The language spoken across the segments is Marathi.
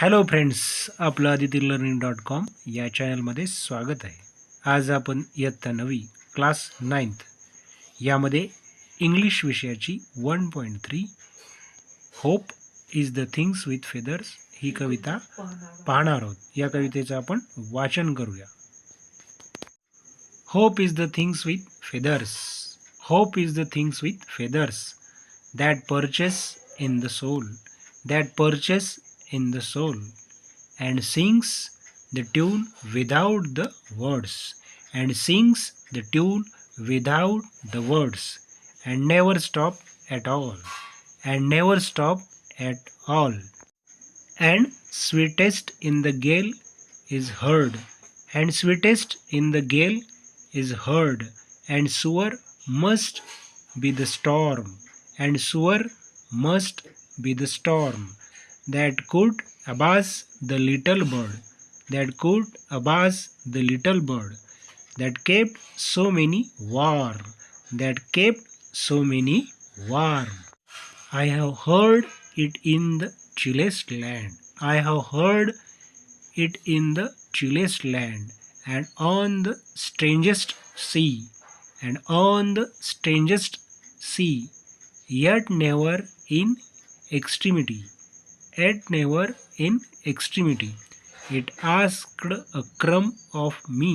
हॅलो फ्रेंड्स आपलं आदिती लर्निंग डॉट कॉम या चॅनलमध्ये स्वागत आहे. आज आपण इयत्ता नवी क्लास नाईन्थ यामध्ये इंग्लिश विषयाची one point three hope is the things with feathers ही कविता पाहणार आहोत. या कवितेचं आपण वाचन करूया. Hope is the things with feathers hope is the things with feathers that perches in the soul that perches in the soul and sings the tune without the words and sings the tune without the words and never stop at all and never stop at all. And sweetest in the gale is heard and sweetest in the gale is heard and sure must be the storm and sure must be the storm that could abase the little bird, that could abase the little bird, that kept so many warm, that kept so many warm. I have heard it in the chillest land. I have heard it in the chillest land, and on the strangest sea, and on the strangest sea, yet never in extremity yet never in extremity it asked a crumb of me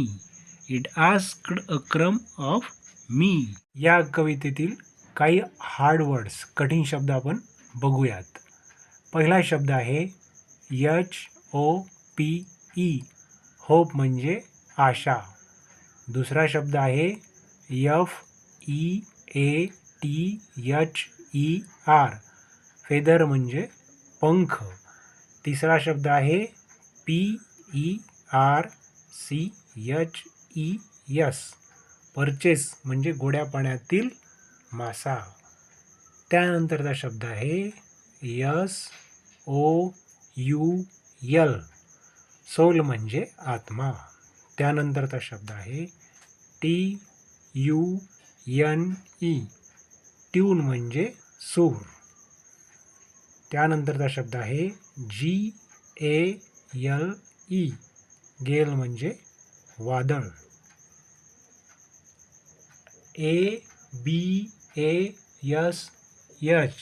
it asked a crumb of me या कवितेतील काही हार्ड वर्ड्स कठीण शब्द आपण बघूयात. पहिला शब्द आहे H O P E hope म्हणजे आशा. दुसरा शब्द आहे F E A T H E R feather म्हणजे पंख. तिसरा शब्द आहे P E R C H E S perches म्हणजे गोड्या पाण्यातील मासा. त्यानंतरचा शब्द आहे S O U L. Soul म्हणजे आत्मा. त्यानंतरचा शब्द आहे T U N E. Tune म्हणजे सूर. त्यानंतरचा शब्द आहे जी ए यल ई. गेल म्हणजे वादळ. A B A S H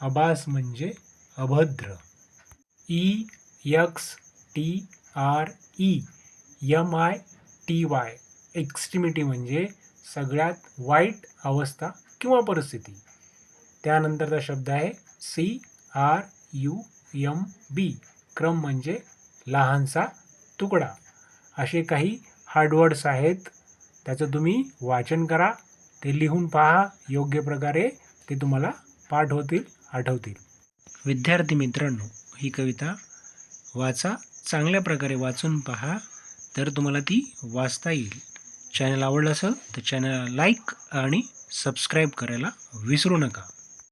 abash म्हणजे अभद्र. E X T R E. M I T Y. Extremity म्हणजे सगळ्यात वाईट अवस्था किंवा परिस्थिती. त्यानंतरचा शब्द आहे C R U M B crumb म्हणजे लहानसा तुकडा. असे काही हार्डवर्ड्स आहेत. त्याचं तुम्ही वाचन करा. ते लिहून पहा. योग्य प्रकारे ते तुम्हाला पाठ होतील आठवतील. विद्यार्थी मित्रांनो ही कविता वाचा. चांगल्या प्रकारे वाचून पहा. तर तुम्हाला ती वाचता येईल. चॅनल आवडलं असेल तर चॅनलला लाईक आणि सबस्क्राईब करायला विसरू नका.